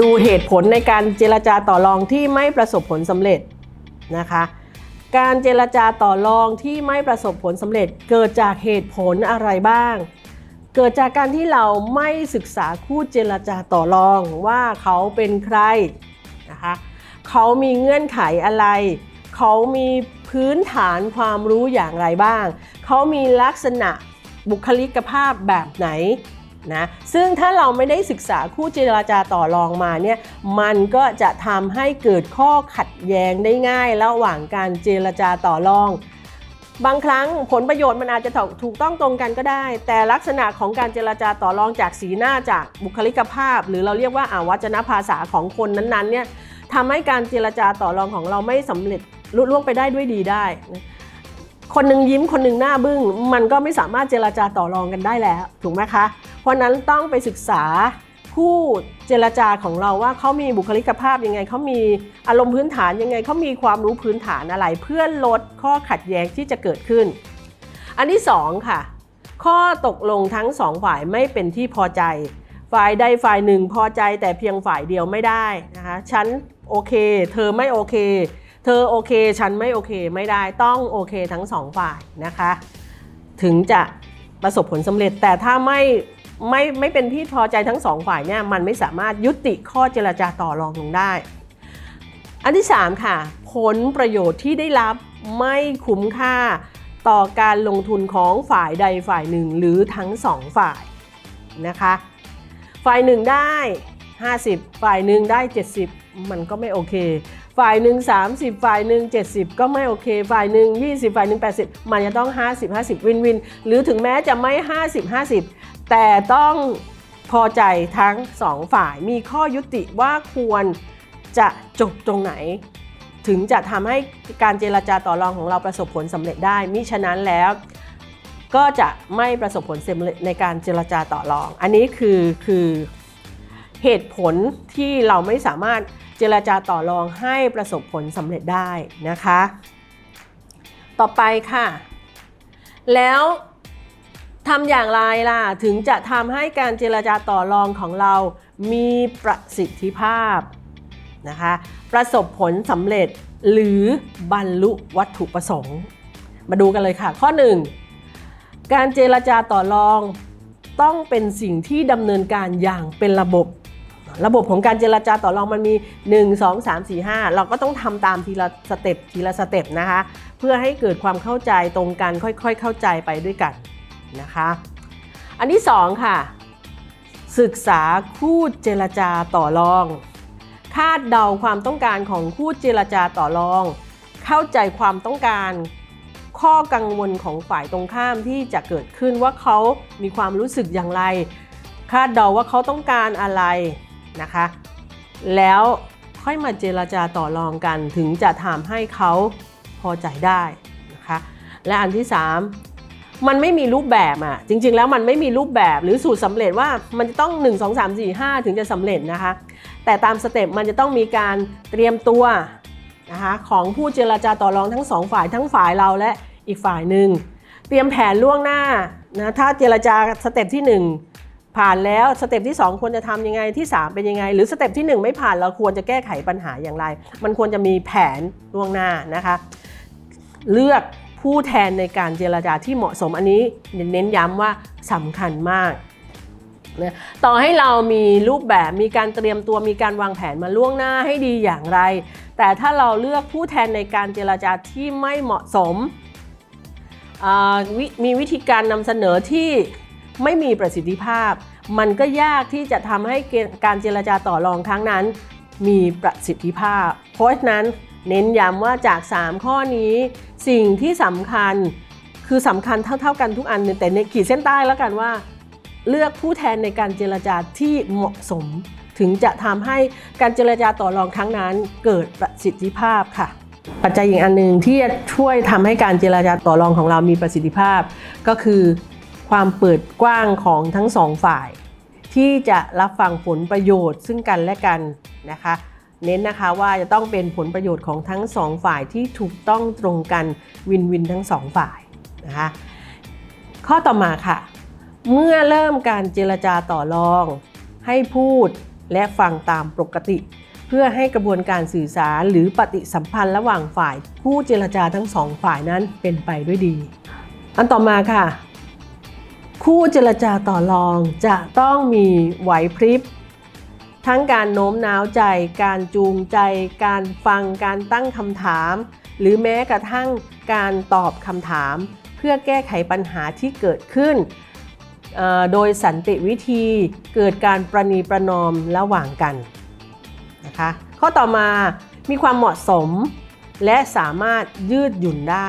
ดูเหตุผลในการเจรจาต่อรองที่ไม่ประสบผลสำเร็จนะคะ การเจรจาต่อรองที่ไม่ประสบผลสำเร็จ เกิดจากเหตุผลอะไรบ้าง เกิดจากการที่เราไม่ศึกษาคู่เจรจาต่อรองว่าเขาเป็นใครนะคะเขามีเงื่อนไขอะไร เขามีพื้นฐานความรู้อย่างไรบ้าง เขามีลักษณะบุคลิกภาพแบบไหน นะซึ่งถ้าเราไม่ได้ศึกษาคู่เจรจาต่อรองมาเนี่ยมันก็จะทำให้เกิดข้อขัดแย้งได้ง่าย ระหว่างการเจรจาต่อรอง บางครั้งผลประโยชน์มันอาจจะถูกต้องตรงกันก็ได้ แต่ลักษณะของการเจรจาต่อรองจากสีหน้าจากบุคลิกภาพ หรือเราเรียกว่าอาวัจนภาษาของคนนั้นๆเนี่ยทำให้การเจรจาต่อรองของเราไม่สำเร็จลุล่วงไปได้ด้วยดีได้ คนหนึ่งยิ้มคนหนึ่งหน้าบึ้ง มันก็ไม่สามารถเจรจาต่อรองกันได้แล้วถูกไหมคะ เพราะนั้นต้องไปศึกษาผู้เจรจาของเราว่าเขามีบุคลิกภาพยังไงเขามีอารมณ์พื้นฐานยังไงเขามีความรู้พื้นฐานอะไร เพื่อลดข้อขัดแย้งที่จะเกิดขึ้น อันที่สองค่ะ ข้อตกลงทั้งสองฝ่ายไม่เป็นที่พอใจ ฝ่ายใดฝ่ายหนึ่งพอใจแต่เพียงฝ่ายเดียวไม่ได้นะคะฉันโอเค เธอไม่โอเค เธอโอเคฉันไม่โอเคไม่ได้ต้องโอเคทั้งสองฝ่ายนะคะ ถึงจะประสบผลสำเร็จแต่ถ้าไม่ไม่ไม่เป็นที่พอใจทั้งสองฝ่ายเนี่ยมันไม่สามารถยุติข้อเจรจาต่อรองลงได้ อันที่ 3 ค่ะ ผลประโยชน์ที่ได้รับไม่คุ้มค่าต่อการลงทุนของฝ่ายใดฝ่ายหนึ่งหรือทั้งสองฝ่ายนะคะ ฝ่ายหนึ่งได้ 50 ฝ่ายหนึ่งได้ 70 มันก็ไม่โอเค ฝ่ายหนึ่ง30 ฝ่ายหนึ่ง70 ก็ไม่โอเค ฝ่ายหนึ่ง20 ฝ่ายหนึ่ง80 มันจะต้อง 50 50 วินวิน หรือถึงแม้จะไม่ 50 50 แต่ต้องพอใจทั้งสองฝ่ายมีข้อยุติว่าควรจะจบตรงไหน ถึงจะทำให้การเจรจาต่อรองของเราประสบผลสำเร็จได้ มิฉะนั้นแล้วก็จะไม่ประสบผลสำเร็จในการเจรจาต่อรอง อันนี้คือคือเหตุผลที่เราไม่สามารถ เจรจาต่อรองให้ประสบผลสำเร็จได้นะคะ ต่อไปค่ะ แล้วทำอย่างไรล่ะ ถึงจะทำให้การเจรจาต่อรองของเรามีประสิทธิภาพนะคะ ประสบผลสำเร็จหรือบรรลุวัตถุประสงค์ มาดูกันเลยค่ะ ข้อ 1 การเจรจาต่อรองต้องเป็นสิ่งที่ดำเนินการอย่างเป็นระบบ ระบบของการเจรจาต่อรองมันมี 1 2 3 4 5 เราก็ต้องทำตามทีละสเต็ปทีละสเต็ปนะคะ เพื่อให้เกิดความเข้าใจตรงกันค่อยๆ เข้าใจไปด้วยกันนะคะ อันที่2ค่ะ ศึกษาคู่เจรจาต่อรอง คาดเดาความต้องการของคู่เจรจาต่อรอง เข้าใจความต้องการข้อกังวลของฝ่ายตรงข้ามที่จะเกิดขึ้นว่าเขามีความรู้สึกอย่างไร คาดเดาว่าเขาต้องการอะไร นะคะ แล้วค่อยมาเจรจาต่อรองกันถึงจะทำให้เขาพอใจได้นะคะและอันที่ 3 มันไม่มีรูปแบบอะจริง ๆ แล้วมันไม่มีรูปแบบหรือสูตรสำเร็จว่ามันจะต้อง 1 2 3 4 5 ถึงจะสำเร็จนะคะ แต่ตามสเต็ปมันจะต้องมีการเตรียมตัวนะคะของผู้เจรจาต่อรองทั้งสองฝ่ายทั้งฝ่ายเราและอีกฝ่ายหนึ่งเตรียมแผนล่วงหน้านะถ้าเจรจาสเต็ปที่ 1 ผ่านแล้วสเต็ปที่ 2 ควรจะทำยังไงที่ 3 เป็นยังไง หรือสเต็ปที่ 1 ไม่ผ่านเราควรจะแก้ไขปัญหาอย่างไร มันควรจะมีแผนล่วงหน้านะคะ เลือกผู้แทนในการเจรจาที่เหมาะสมอันนี้เน้นย้ำว่าสำคัญมากนะต่อให้เรามีรูปแบบมีการเตรียมตัวมีการวางแผนมาล่วงหน้าให้ดีอย่างไร แต่ถ้าเราเลือกผู้แทนในการเจรจาที่ไม่เหมาะสม มีวิธีการนำเสนอที่ ไม่มีประสิทธิภาพ มันก็ยากที่จะทำให้กการเจรจาต่อรองครั้งนั้น มีประสิทธิภาพ เพราะฉะนั้นเน้นย้ำว่าจาก 3 ข้อนี้ สิ่งที่สำคัญคือสำคัญเท่า ๆ กันทุกอันแต่ในขีดเส้นใต้แล้วกันว่า เลือกผู้แทนในการเจรจาที่เหมาะสม ถึงจะทำให้การเจรจาต่อรองครั้งนั้น เกิดประสิทธิภาพค่ะปัจจัยอีกอันหนึ่งที่จะช่วยทำให้การเจรจาต่อรองของเรามีประสิทธิภาพ ก็คือ ความเปิดกว้างของทั้งสองฝ่าย ที่จะรับฟังผลประโยชน์ซึ่งกันและกันนะคะ เน้นนะคะว่าจะต้องเป็นผลประโยชน์ของทั้งสองฝ่ายที่ถูกต้องตรงกันวินวินทั้งสองฝ่ายนะคะข้อต่อมาค่ะ เมื่อเริ่มการเจรจาต่อรอง ให้พูดและฟังตามปกติ เพื่อให้กระบวนการสื่อสารหรือปฏิสัมพันธ์ระหว่างฝ่าย ผู้เจรจาทั้งสองฝ่ายนั้นเป็นไปด้วยดี อันต่อมาค่ะ คู่เจรจาต่อรองจะต้องมีไหวพริบ ทั้งการโน้มน้าวใจ การจูงใจ การฟังการตั้งคำถาม หรือแม้กระทั่งการตอบคำถาม เพื่อแก้ไขปัญหาที่เกิดขึ้น โดยสันติวิธีเกิดการประนีประนอมระหว่างกันนะคะข้อต่อมามีความเหมาะสมและสามารถยืดหยุ่นได้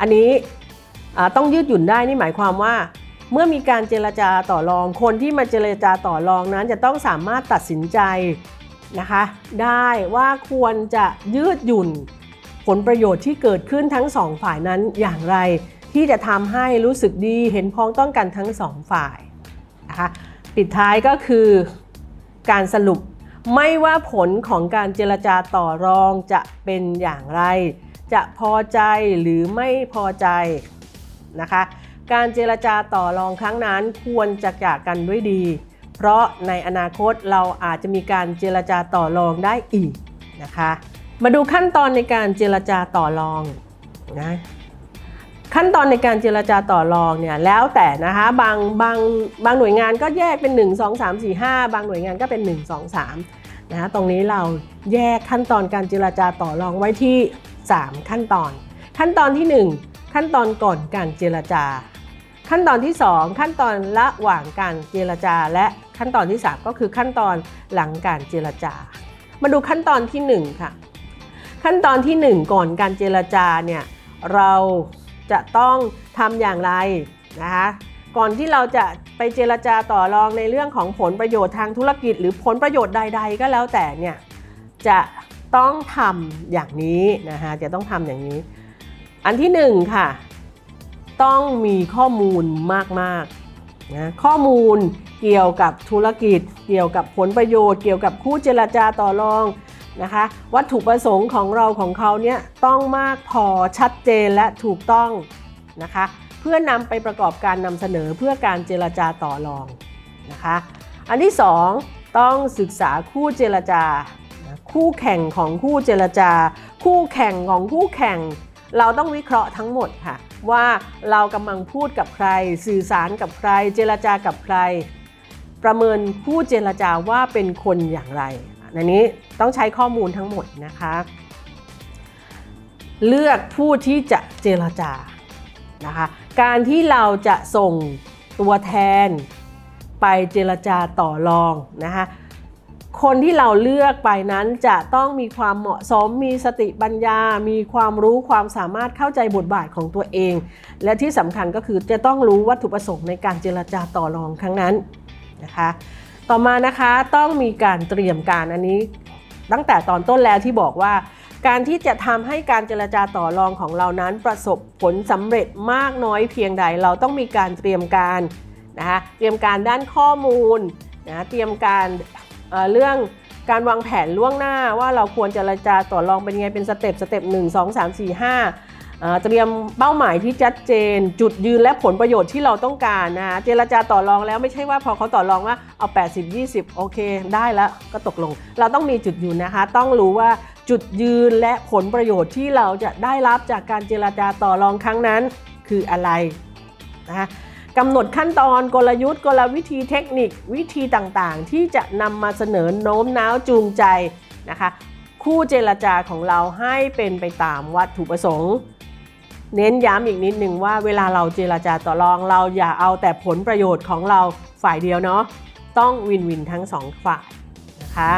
อันนี้ต้องยืดหยุ่นได้นี่หมายความว่า เมื่อมีการเจรจาต่อรอง คนที่มาเจรจาต่อรองนั้นจะต้องสามารถตัดสินใจนะคะ ได้ว่าควรจะยืดหยุ่น ผลประโยชน์ที่เกิดขึ้นทั้งสองฝ่ายนั้นอย่างไร ที่จะทำให้รู้สึกดีเห็นพ้องต้องกันทั้งสองฝ่ายนะคะปิดท้ายก็คือการสรุปไม่ว่าผลของการเจรจาต่อรองจะเป็นอย่างไร จะพอใจหรือไม่พอใจนะคะ การเจรจาต่อรองครั้งนั้นควรจะจากกันด้วยดี เพราะในอนาคตเราอาจจะมีการเจรจาต่อรองได้อีกนะคะ มาดูขั้นตอนในการเจรจาต่อรองนะขั้นตอนในการเจรจาต่อรองเนี่ยแล้วแต่นะคะบางบางบางหน่วยงานก็แยกเป็น 1 2 3 4 5 บางหน่วยงานก็เป็น 1 2 3นะคะตรงนี้เราแยกขั้นตอนการเจรจาต่อรองไว้ที่ 3 ขั้นตอน ขั้นตอนที่ 1 ขั้นตอนก่อนการเจรจา ขั้นตอนที่ 2 ขั้นตอนระหว่างการเจรจา และขั้นตอนที่ 3 ก็คือขั้นตอนหลังการเจรจา มาดูขั้นตอนที่ 1 ค่ะ ขั้นตอนที่ 1 ก่อนการเจรจาเนี่ยเราจะต้องทำอย่างไรนะคะก่อนที่เราจะไปเจรจาต่อรองในเรื่องของผลประโยชน์ทางธุรกิจ หรือผลประโยชน์ใด ๆ ก็แล้วแต่เนี่ยจะต้องทำอย่างนี้นะคะจะต้องทำอย่างนี้ อันที่1ค่ะ ต้องมีข้อมูลมากๆนะข้อมูลเกี่ยวกับธุรกิจ เกี่ยวกับผลประโยชน์ เกี่ยวกับคู่เจรจาต่อรองนะคะวัตถุประสงค์ของเราของเขาเนี่ยต้องมากพอชัดเจนและถูกต้องนะคะเพื่อนำไปประกอบการนำเสนอเพื่อการเจรจาต่อรองนะคะอันที่ 2 ต้องศึกษาคู่เจรจา คู่แข่งของคู่เจรจา คู่แข่งของคู่แข่ง เราต้องวิเคราะห์ทั้งหมดค่ะ ว่าเรากำลังพูดกับใคร สื่อสารกับใคร เจรจากับใคร ประเมินผู้เจรจาว่าเป็นคนอย่างไรอันนี้ต้องใช้ข้อมูลทั้งหมดนะคะ เลือกผู้ที่จะเจรจานะคะการที่เราจะส่งตัวแทนไปเจรจาต่อรองนะคะ คนที่เราเลือกไปนั้นจะต้องมีความเหมาะสม มีสติปัญญา มีความรู้ความสามารถเข้าใจบทบาทของตัวเอง และที่สำคัญก็คือจะต้องรู้วัตถุประสงค์ในการเจรจาต่อรองครั้งนั้นนะคะ ต่อมานะคะต้องมีการเตรียมการอันนี้ ตั้งแต่ตอนต้นแล้วที่บอกว่า การที่จะทำให้การเจรจาต่อรองของเรานั้น ประสบผลสำเร็จมากน้อยเพียงใดเราต้องมีการเตรียมการนะคะเตรียมการด้านข้อมูลนะเตรียมการ เรื่องการวางแผนล่วงหน้าว่าเราควรเจรจาต่อรองเป็นยังไงเป็นสเต็ปสเต็ปหนึ่งสองสามสี่ห้าเตรียมเป้าหมายที่ชัดเจน จุดยืนและผลประโยชน์ที่เราต้องการนะคะเจรจาต่อรองแล้วไม่ใช่ว่าพอเขาต่อรองว่าเอา 80 20 โอเค ได้แล้วก็ตกลง เราต้องมีจุดยืนนะคะ ต้องรู้ว่าจุดยืนและผลประโยชน์ที่เราจะได้รับจากการเจรจาต่อรองครั้งนั้น คืออะไรนะคะ กำหนดขั้นตอนกลยุทธ์ กลวิธีเทคนิควิธีต่างๆ ที่จะนำมาเสนอโน้มน้าวจูงใจนะคะ คู่เจรจาของเราให้เป็นไปตามวัตถุประสงค์ เน้นย้ำอีกนิดนึงว่าเวลาเราเจรจาต่อรองเราอย่าเอาแต่ผลประโยชน์ของเราฝ่ายเดียวเนาะต้องวินวินทั้งสองฝ่ายนะคะ